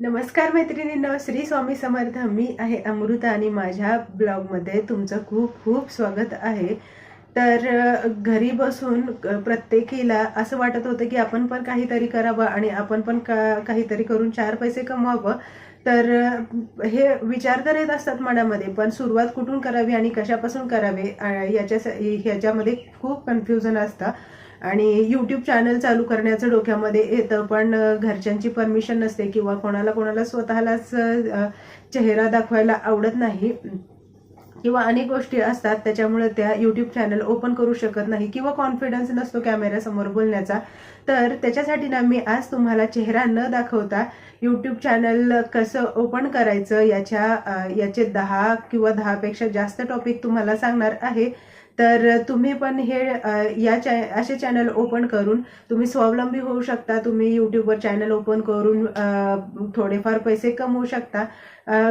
नमस्कार मैत्रिणींना श्री स्वामी समर्थ. मी आहे अमृता आणि माझ्या ब्लॉगमध्ये तुमचं खूप खूप स्वागत आहे. तर घरी बसून प्रत्येकीला असं वाटत होतं की आपण पण काहीतरी करावं आणि आपण पण का काहीतरी करून चार पैसे कमवावं. तर हे विचार तर येत असतात मनामध्ये पण सुरुवात कुठून करावी आणि कशापासून करावे याच्या ह्याच्यामध्ये खूप कन्फ्युजन असतं. आणि यूट्यूब चॅनल चालू करण्याचं डोक्यामध्ये येतं पण घरच्यांची परमिशन नसते किंवा कोणाला कोणाला स्वतःलाच चेहरा दाखवायला आवडत नाही. किंवा अनेक गोष्टी असतात त्याच्यामुळे त्या यूट्यूब चॅनल ओपन करू शकत नाही किंवा कॉन्फिडन्स नसतो कॅमेऱ्यासमोर बोलण्याचा. तर त्याच्यासाठी ना मी आज तुम्हाला चेहरा न दाखवता यूट्यूब चॅनल कसं ओपन करायचं याच्या याचे दहा किंवा दहापेक्षा जास्त टॉपिक तुम्हाला सांगणार आहे. तर तुम्ही पण हे या चॅ असे चॅनल ओपन करून तुम्ही स्वावलंबी होऊ शकता. तुम्ही यूट्यूबवर चॅनल ओपन करून थोडेफार पैसे कमवू शकता.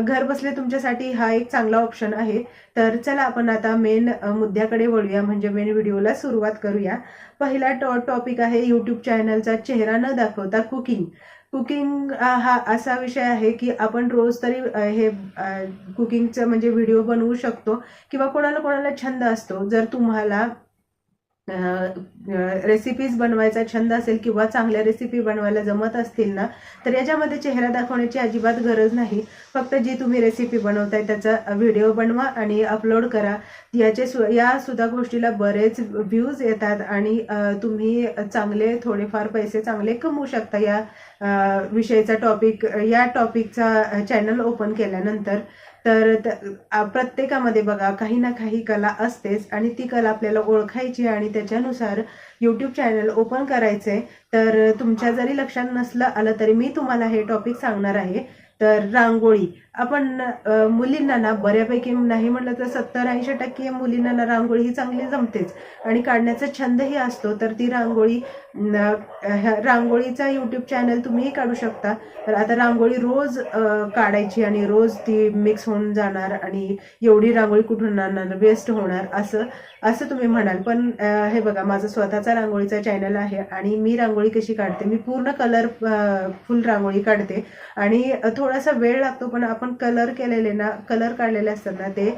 घर बसले तुमच्यासाठी हा एक चांगला ऑप्शन आहे. तर चला आपण आता मेन मुद्द्याकडे वळूया. म्हणजे मेन व्हिडिओला सुरुवात करूया. पहिला टॉ टॉपिक आहे यूट्यूब चॅनलचा चेहरा न दाखवता कुकिंग कुकिंग हा असा विषय आहे की आपण रोज तरी हे कुकिंगचं म्हणजे व्हिडिओ बनवू शकतो किंवा कोणाला कोणाला छंद असतो. जर तुम्हाला रेसिपीज बनवायचा छंद असेल किंवा चांगल्या रेसिपी बनवायला जमत असतील ना तर याच्यामध्ये चेहरा दाखवण्याची अजिबात गरज नाही. फक्त जी तुम्ही रेसिपी बनवताय त्याचा व्हिडिओ बनवा आणि अपलोड करा. याचे सु या सुद्धा गोष्टीला बरेच व्ह्यूज येतात आणि तुम्ही चांगले थोडेफार पैसे चांगले कमवू शकता या विषयीचा टॉपिक या टॉपिकचा चॅनल ओपन केल्यानंतर. तर प्रत्येकामध्ये बघा काही ना काही कला असतेच आणि ती कला आपल्याला ओळखायची आणि त्याच्यानुसार यूट्यूब चॅनल ओपन करायचंय तर तुमच्या जरी लक्षात नसलं आलं तरी मी तुम्हाला हे टॉपिक सांगणार आहे. तर रांगोळी. आपण मुलींना ना बऱ्यापैकी नाही म्हटलं तर सत्तर ऐंशी टक्के मुलींना ना रांगोळी ही चांगली जमतेच. आणि काढण्याचा छंदही असतो तर ती रांगोळी रांगोळीचा यूट्यूब चॅनल तुम्हीही काढू शकता. तर आता रांगोळी रोज काढायची आणि रोज ती मिक्स होऊन जाणार आणि एवढी रांगोळी कुठून आणणार वेस्ट होणार असं असं तुम्ही म्हणाल. पण हे बघा माझं स्वतःचा रांगोळीचा चॅनल आहे आणि मी रांगोळी कशी काढते? मी पूर्ण कलर फुल रांगोळी काढते. आणि थोडासा वेळ लागतो पण आपण कलर केलेले ना कलर काढलेले असतात ना ते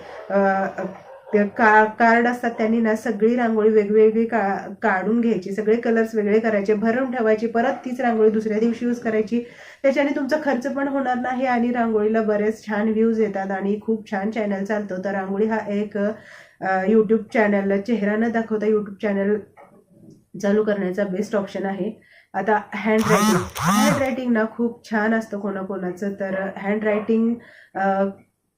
ते का कार्ड असतात त्यांनी ना सगळी रांगोळी वेगवेगळी का काढून घ्यायची सगळे कलर्स वेगळे करायचे भरून ठेवायची परत तीच रांगोळी दुसऱ्या दिवशी यूज करायची. त्याच्याने तुमचा खर्च पण होणार नाही आणि रांगोळीला बरेच छान व्ह्यूज येतात आणि खूप छान चॅनल चालतो. तर रांगोळी हा एक यूट्यूब चॅनल चेहरा न दाखवता यूट्यूब चॅनल चालू करण्याचा बेस्ट ऑप्शन आहे. आता हँड रायटिंग हँड रायटिंग ना खूप छान असतं कोणाकोणाचं तर हँड रायटिंग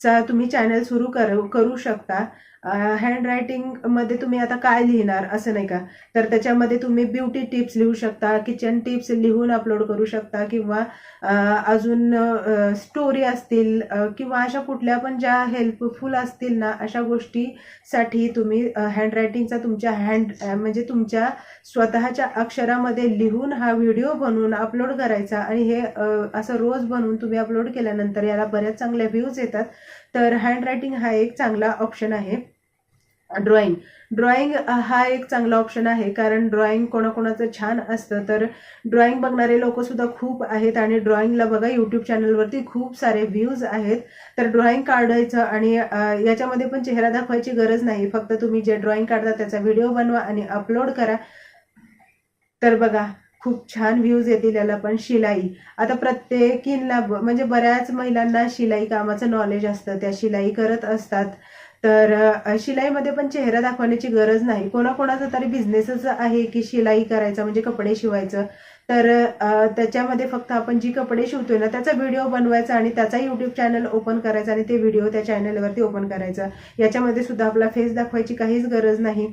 चा तुम्ही चॅनल सुरू करू करू शकता. हँड रायटिंगमध्ये तुम्ही आता काय लिहिणार असं नाही का? तर त्याच्यामध्ये तुम्ही ब्युटी टिप्स लिहू शकता किचन टिप्स लिहून अपलोड करू शकता किंवा अजून स्टोरी असतील किंवा अशा कुठल्या पण ज्या हेल्पफुल असतील ना अशा गोष्टीसाठी तुम्ही हँड रायटिंगचा तुमच्या हँड म्हणजे तुमच्या स्वतःच्या अक्षरामध्ये लिहून हा व्हिडिओ बनवून अपलोड करायचा आणि हे असं रोज बनवून तुम्ही अपलोड केल्यानंतर याला बऱ्याच चांगल्या व्ह्यूज येतात. तर हँड रायटिंग हा एक चांगला ऑप्शन आहे. ड्रॉइंग. ड्रॉइंग हा एक चांगला ऑप्शन आहे कारण ड्रॉइंग कोणाकोणाचं छान असतं. तर ड्रॉइंग बघणारे लोक सुद्धा खूप आहेत आणि ड्रॉइंगला बघा यूट्यूब चॅनलवरती खूप सारे व्ह्यूज आहेत. तर ड्रॉइंग काढायचं आणि याच्यामध्ये पण चेहरा दाखवायची गरज नाही. फक्त तुम्ही जे ड्रॉइंग काढता त्याचा व्हिडिओ बनवा आणि अपलोड करा. तर बघा खूप छान व्ह्यूज येतील याला पण शिलाई. आता प्रत्येकीला म्हणजे बऱ्याच महिलांना शिलाई कामाचं नॉलेज असतं. त्या शिलाई करत असतात. तर शिलाईमध्ये पण चेहरा दाखवण्याची गरज नाही. कोणाकोणाचा तरी बिझनेसच आहे की शिलाई करायचा म्हणजे कपडे शिवायचं. तर त्याच्यामध्ये फक्त आपण जी कपडे शिवतोय ना त्याचा व्हिडिओ बनवायचा आणि त्याचा युट्यूब चॅनल ओपन करायचा आणि ते व्हिडिओ त्या चॅनलवरती ओपन करायचा. याच्यामध्ये सुद्धा आपला फेस दाखवायची काहीच गरज नाही.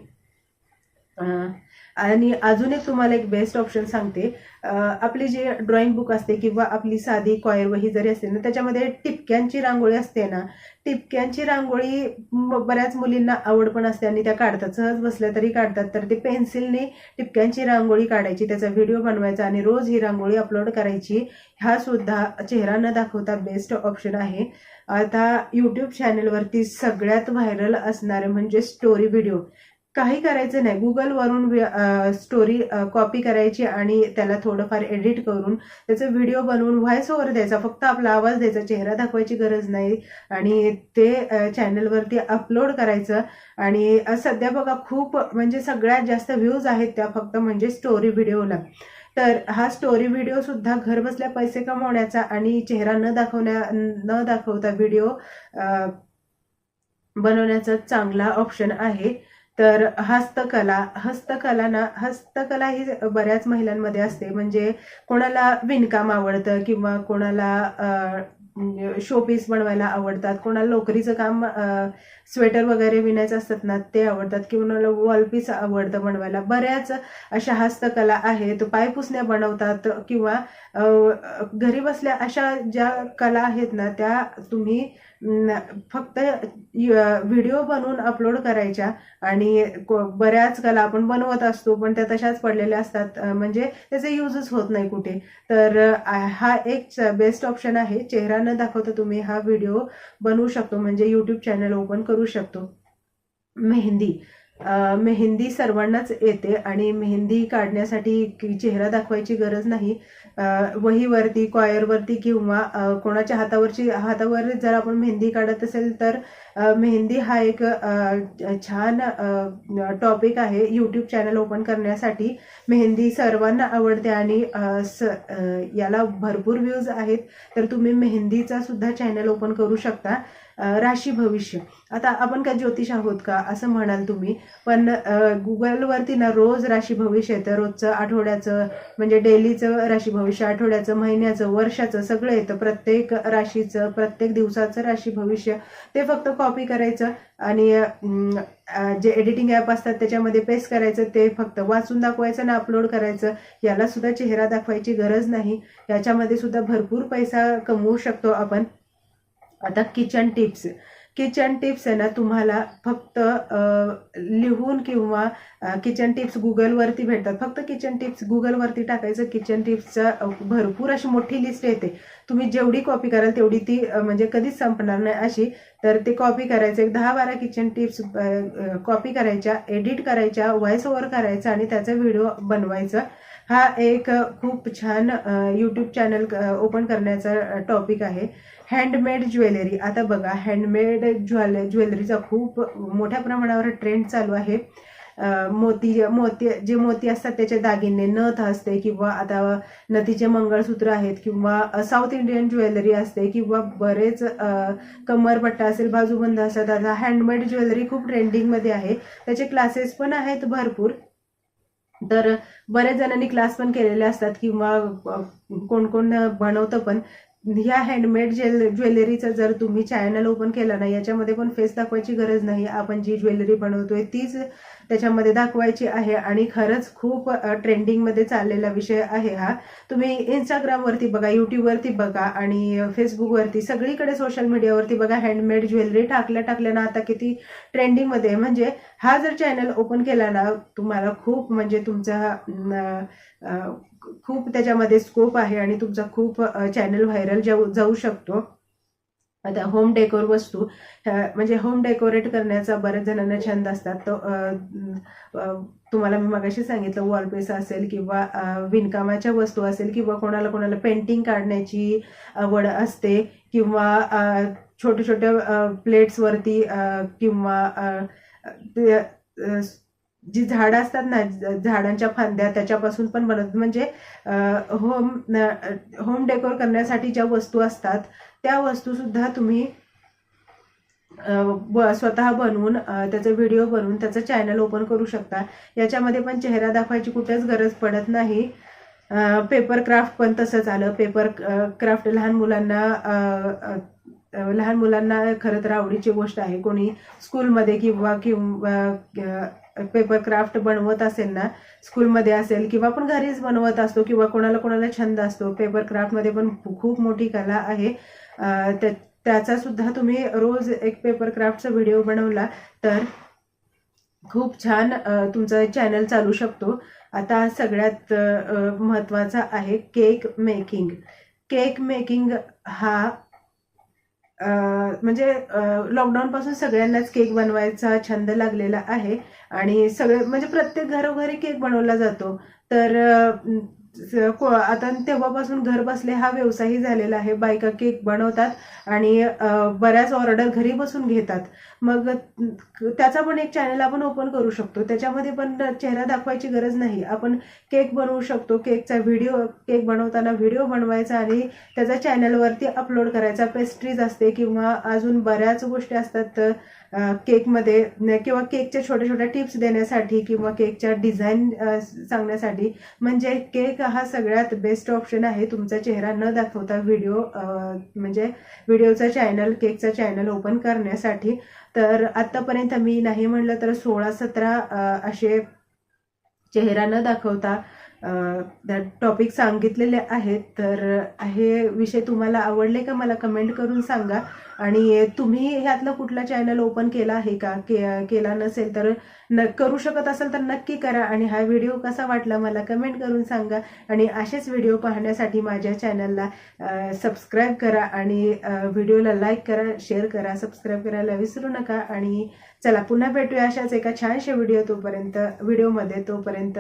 आणि अजून एक तुम्हाला एक बेस्ट ऑप्शन सांगते. आपली जी ड्रॉइंग बुक असते किंवा आपली साधी कॉयर वही जरी असते ना त्याच्यामध्ये टिपक्यांची रांगोळी असते ना टिपक्यांची रांगोळी बऱ्याच मुलींना आवड पण असते आणि त्या काढतात. सहज बसल्या तरी काढतात. तर ते पेन्सिलने टिपक्यांची रांगोळी काढायची त्याचा व्हिडिओ बनवायचा आणि रोज ही रांगोळी अपलोड करायची हा सुद्धा चेहरा न दाखवता बेस्ट ऑप्शन आहे. आता यूट्यूब चॅनलवरती सगळ्यात व्हायरल असणारे म्हणजे स्टोरी व्हिडिओ काही करायचं नाही. गुगलवरून स्टोरी कॉपी करायची आणि त्याला थोडंफार एडिट करून त्याचा व्हिडिओ बनवून व्हॉइस ओव्हर द्यायचा. फक्त आपला आवाज द्यायचा. चेहरा दाखवायची गरज नाही. आणि ते चॅनलवरती अपलोड करायचं. आणि सध्या बघा खूप म्हणजे सगळ्यात जास्त व्ह्यूज आहेत त्या फक्त म्हणजे स्टोरी व्हिडिओला तर हा स्टोरी व्हिडिओ सुद्धा घर बसल्या पैसे कमवण्याचा आणि चेहरा न दाखवण्या न दाखवता व्हिडिओ बनवण्याचा चांगला ऑप्शन आहे. तर हस्तकला हस्तकला ना हस्तकला ही बऱ्याच महिलांमध्ये असते. म्हणजे कोणाला विणकाम आवडतं किंवा कोणाला शोपीस म्हणजे बनवायला आवडतात. कोणाला लोकरीचं काम स्वेटर वगैरे विणायचं असतात ना ते आवडतात. किंवा वॉलपीस आवडतं बनवायला. बऱ्याच अशा हस्तकला आहेत. पायपुसण्या बनवतात किंवा घरी बसल्या अशा ज्या कला आहेत ना त्या तुम्ही फक्त व्हिडिओ बनवून अपलोड करायच्या आणि बऱ्याच कला आपण बनवत असतो पण त्या तशाच पडलेल्या असतात. म्हणजे त्याचे युजच होत नाही कुठे. तर हा एक बेस्ट ऑप्शन आहे. चेहरा न दाखवता तुम्ही हा व्हिडिओ बनवू शकतो. म्हणजे यूट्यूब चॅनल ओपन करू शकतो. मेहंदी. मेहंदी सर्वांनाच येते आणि मेहंदी काढण्यासाठी चेहरा दाखवायची गरज नाही. वहीवरती कॉयरवरती किंवा कोणाच्या हातावरची हातावर जर आपण मेहंदी काढत असेल तर मेहंदी हा एक छान टॉपिक आहे यूट्यूब चॅनल ओपन करण्यासाठी. मेहंदी सर्वांना आवडते आणि स याला भरपूर व्ह्यूज आहेत. तर तुम्ही मेहंदीचा सुद्धा चॅनल ओपन करू शकता. राशी भविष्य. आता आपण काय ज्योतिष आहोत का? असं म्हणाल तुम्ही. पण गुगलवरती ना रोज राशी भविष्य येतं. रोजचं आठवड्याचं म्हणजे डेलीचं राशी भविष्य आठवड्याचं महिन्याचं वर्षाचं सगळं येतं. प्रत्येक राशीचं प्रत्येक दिवसाचं राशी भविष्य. ते फक्त कॉपी करायचं आणि जे एडिटिंग ॲप असतात त्याच्यामध्ये पेस्ट करायचं ते फक्त वाचून दाखवायचं आणि अपलोड करायचं. याला सुद्धा चेहरा दाखवायची गरज नाही. याच्यामध्ये सुद्धा भरपूर पैसा कमवू शकतो आपण. आता किचन टिप्स किचन टिप्स आहे ना तुम्हाला फक्त लिहून किंवा किचन टिप्स गुगलवरती भेटतात. फक्त किचन टिप्स गुगलवरती टाकायचं. किचन टिप्सचं भरपूर अशी मोठी लिस्ट येते. तुम्ही जेवढी कॉपी कराल तेवढी ती म्हणजे कधीच संपणार नाही अशी. तर ते कॉपी करायचं. एक दहा बारा किचन टिप्स कॉपी करायच्या एडिट करायच्या व्हॉइस ओव्हर करायचा आणि त्याचा व्हिडिओ बनवायचा. हा एक खूप छान यूट्यूब चॅनल ओपन करण्याचा टॉपिक आहे. हँडमेड ज्वेलरी आता बघा हँडमेड ज्वेल ज्वेलरीचा खूप मोठ्या प्रमाणावर ट्रेंड चालू आहे. मोती मोती जे मोती असतात त्याचे दागिने नथ असते किंवा आता नथीचे मंगळसूत्र आहेत किंवा साऊथ इंडियन ज्वेलरी असते किंवा बरेच कमरपट्टा असेल बाजूबंद असतात. आता हँडमेड ज्वेलरी खूप ट्रेंडिंगमध्ये आहे. त्याचे क्लासेस पण आहेत भरपूर. तर बऱ्याच जणांनी क्लास पण केलेले असतात किंवा कोण कोण बनवतं पण. ह्या हँडमेड ज्वेल ज्वेलरीचं जर तुम्ही चॅनल ओपन केला ना याच्यामध्ये पण फेस दाखवायची गरज नाही. आपण जी ज्वेलरी बनवतोय तीच त्याच्यामध्ये दाखवायची आहे. आणि खरंच खूप ट्रेंडिंगमध्ये चाललेला विषय आहे हा. तुम्ही इंस्टाग्रामवरती बघा यूट्यूबवरती बघा आणि फेसबुकवरती सगळीकडे सोशल मीडियावरती बघा हँडमेड ज्वेलरी टाकल्या टाकल्या ना आता किती ट्रेंडिंगमध्ये आहे. म्हणजे हा जर चॅनल ओपन केला ना तुम्हाला खूप म्हणजे तुमचा खूप त्याच्यामध्ये स्कोप आहे आणि तुमचा खूप चॅनल व्हायरल जाऊ जाऊ शकतो. आता होम डेकोर वस्तू म्हणजे होम डेकोरेट करण्याचा बऱ्याच जणांना छंद असतात. तो तुम्हाला मी मगाशी सांगितलं वॉलपेस असेल किंवा विणकामाच्या वस्तू असेल किंवा कोणाला कोणाला पेंटिंग काढण्याची आवड असते किंवा छोट्या छोट्या प्लेट्सवरती किंवा ते, जी झाडं असतात ना झाडांच्या फांद्या त्याच्यापासून पण बनवतात. म्हणजे होम होम डेकोर करण्यासाठी ज्या वस्तू असतात त्या वस्तू सुद्धा तुम्ही ब- स्वतः बनवून त्याचा व्हिडिओ बनवून त्याचं चॅनल ओपन करू शकता. याच्यामध्ये पण चेहरा दाखवायची कुठेच गरज पडत नाही. पेपर क्राफ्ट पण तसंच आलं. पेपर क्राफ्ट लहान मुलांना लहान मुलांना खरं तर आवडीची गोष्ट आहे. कोणी स्कूलमध्ये किंवा किंवा पेपर क्राफ्ट बनवत असेल ना स्कूलमध्ये असेल किंवा आपण घरीच बनवत असतो किंवा कोणाला कोणाला छंद असतो पेपर क्राफ्टमध्ये पण खूप मोठी कला आहे. त्या त्याचा सुद्धा तुम्ही रोज एक पेपर क्राफ्टचा व्हिडिओ बनवला तर खूप छान तुमचा चॅनल चालू शकतो. आता सगळ्यात महत्त्वाचा आहे केक मेकिंग केक मेकिंग हा म्हणजे लॉकडाऊन पासून सगळ्यांनाच केक बनवायचा छंद लागलेला आहे. आणि सगळे म्हणजे प्रत्येक घरोघरी केक बनवला जातो. तर आता तेव्हापासून घर बसले हा व्यवसायही झालेला आहे. बायका केक बनवतात आणि बऱ्याच ऑर्डर घरी बसून घेतात. मग त्याचा पण एक चॅनल आपण ओपन करू शकतो. त्याच्यामध्ये पण चेहरा दाखवायची गरज नाही. आपण केक बनवू शकतो. केकचा व्हिडिओ केक बनवताना व्हिडिओ बनवायचा आणि त्याचा चॅनलवरती अपलोड करायचा. पेस्ट्रीज असते किंवा अजून बऱ्याच गोष्टी असतात. तर केकमध्ये किंवा केकच्या छोट्या छोट्या टिप्स देण्यासाठी किंवा केकच्या डिझाईन सांगण्यासाठी म्हणजे केक हा सगळ्यात बेस्ट ऑप्शन आहे. तुमचा चेहरा न दाखवता व्हिडिओ म्हणजे व्हिडिओचा चॅनल केकचा चॅनल ओपन करण्यासाठी. तर आत्तापर्यंत मी नाही म्हणलं तर सोळा सतरा असे चेहरा न दाखवता त्या टॉपिक सांगितलेले आहेत. तर हे विषय तुम्हाला आवडले का मला कमेंट करून सांगा. आणि तुम्ही ह्यातलं कुठला चॅनल ओपन केला आहे का? के केला नसेल तर न करू शकत असेल तर नक्की करा. आणि हा व्हिडिओ कसा वाटला मला कमेंट करून सांगा. आणि असेच व्हिडिओ पाहण्यासाठी माझ्या चॅनलला सबस्क्राईब करा. आणि व्हिडिओला लाईक करा शेअर करा सबस्क्राईब करायला विसरू नका. आणि चला पुन्हा भेटूया अशाच एका छानशा व्हिडिओ तोपर्यंत व्हिडिओमध्ये तोपर्यंत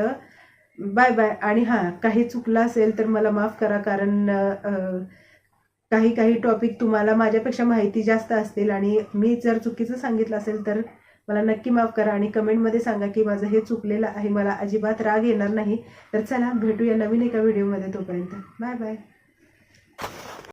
बाय बाय. आणि हां काही चुकलं असेल तर मला माफ करा कारण काही काही टॉपिक तुम्हाला माझ्यापेक्षा माहिती जास्त असतील आणि मी जर चुकीचं सांगितलं असेल तर मला नक्की माफ करा आणि कमेंटमध्ये सांगा की माझं हे चुकलेलं आहे मला अजिबात राग येणार नाही. तर चला भेटूया नवीन एका व्हिडिओमध्ये तोपर्यंत. Bye bye.